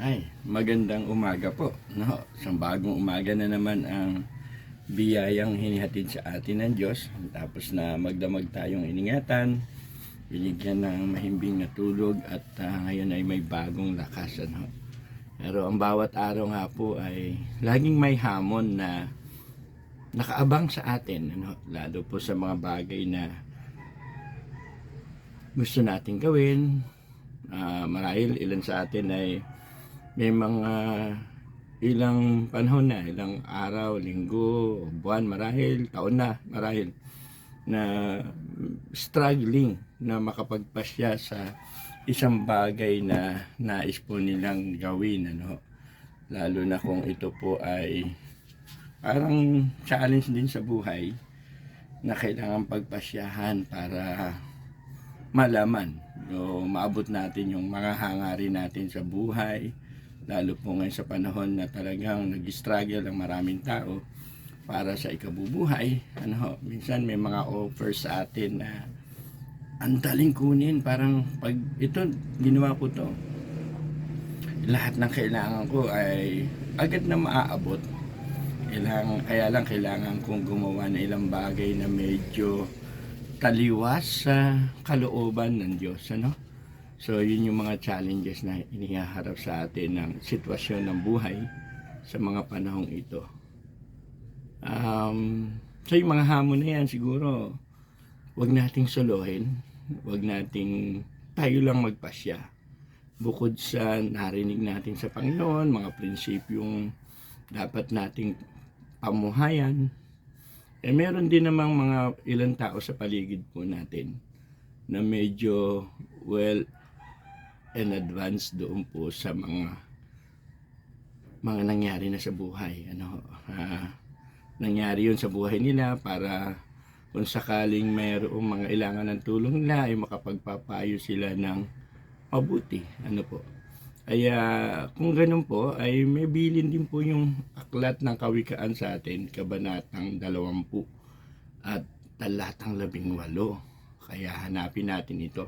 Ay, magandang umaga po. No, isang bagong umaga na naman ang biyayang hinihatid sa atin ng Diyos. Tapos na magdamag tayong iningatan, binigyan ng mahimbing na tulog at ah, ngayon ay may bagong lakas. Ano? Pero ang bawat araw nga po ay laging may hamon na nakaabang sa atin. Ano? Lalo po sa mga bagay na gusto nating gawin. Ah, marahil ilan sa atin ay may mga ilang panahon na, ilang araw, linggo, buwan, marahil, taon na, marahil, na struggling na makapagpasya sa isang bagay na nais po nilang gawin. Ano? Lalo na kung ito po ay parang challenge din sa buhay na kailangan pagpasyahan para malaman o maabot natin yung mga hangarin natin sa buhay lalo po ngayon sa panahon na talagang nag-struggle ang maraming tao para sa ikabubuhay ano ho, minsan may mga offers sa atin na ang daling kunin parang pag ito ginawa ko to lahat ng kailangan ko ay agad na maaabot Ilang, kaya lang kailangan kong gumawa ng ilang bagay na medyo taliwas sa kalooban ng Diyos. Ano? So, yun yung mga challenges na inihaharap sa atin ng sitwasyon ng buhay sa mga panahong ito. Um, so, yung mga hamon na yan, siguro, wag nating solohin. Wag nating tayo lang magpasya. Bukod sa narinig natin sa Panginoon, mga prinsipyong dapat nating pamuhayan, eh meron din namang mga ilang tao sa paligid po natin na medyo well in advance doon po sa mga mga nangyari na sa buhay. Ano, ah, nangyari yun sa buhay nila para kung sakaling mayroong mga ilangan ng tulong nila ay makapagpapayo sila ng mabuti. Ano po. Kaya kung ganun po ay may bilin din po yung aklat ng kawikaan sa atin, kabanatang 20 at talatang 18. Kaya hanapin natin ito.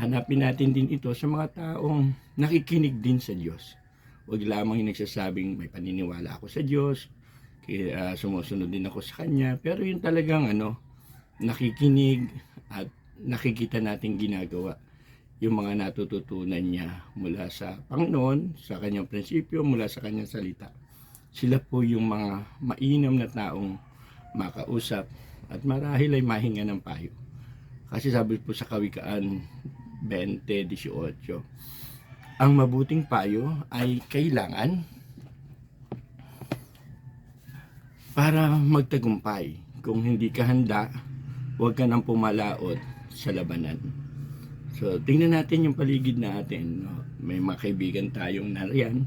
Hanapin natin din ito sa mga taong nakikinig din sa Diyos. Huwag lamang yung nagsasabing may paniniwala ako sa Diyos, kaya, ah, sumusunod din ako sa Kanya, pero yung talagang ano, nakikinig at nakikita natin ginagawa yung mga natututunan niya mula sa Panginoon, sa kanyang prinsipyo, mula sa kanyang salita. Sila po yung mga mainam na taong makausap at marahil ay mahinga ng payo. Kasi sabi po sa Kawikaan 20.18, ang mabuting payo ay kailangan para magtagumpay. Kung hindi ka handa, huwag ka nang pumalaot sa labanan. So, tingnan natin yung paligid natin. May mga kaibigan tayong nariyan.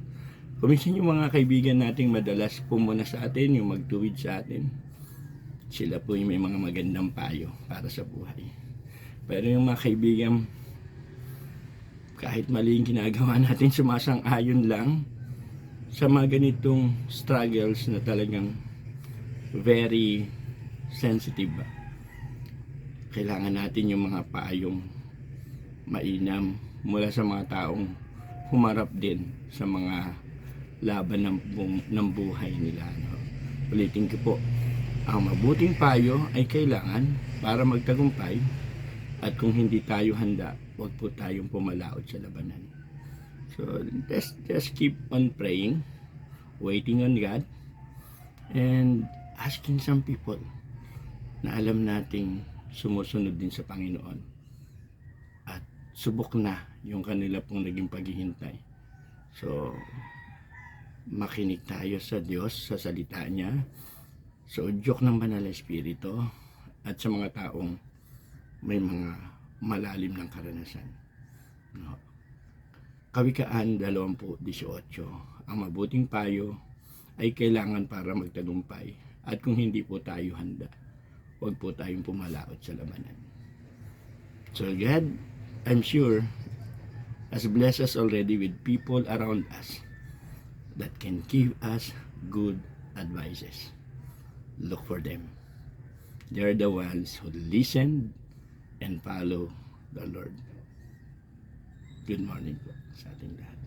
Kuminsan yung mga kaibigan nating madalas pumuna sa atin, yung magtuwid sa atin. Sila po yung may mga magandang payo para sa buhay. Pero yung mga kaibigan, kahit mali yung ginagawa natin, sumasang-ayon lang sa mga ganitong struggles na talagang very sensitive. Kailangan natin yung mga payong mainam mula sa mga taong humarap din sa mga laban ng, bu- ng buhay nila. No? Ulitin ko po, ang mabuting payo ay kailangan para magtagumpay at kung hindi tayo handa, huwag po tayong pumalaot sa labanan. So, just, just keep on praying, waiting on God, and asking some people na alam nating sumusunod din sa Panginoon at subok na yung kanila pong naging paghihintay. So, makinig tayo sa Diyos, sa salita niya, sa udyok ng banal na espiritu, at sa mga taong may mga malalim ng karanasan. No. Kawikaan 20.18 Ang mabuting payo ay kailangan para magtagumpay at kung hindi po tayo handa, huwag po tayong pumalaot sa labanan. So God, I'm sure, has blessed us already with people around us that can give us good advices. Look for them. They're the ones who listen and follow the Lord. Good morning po sa ating lahat.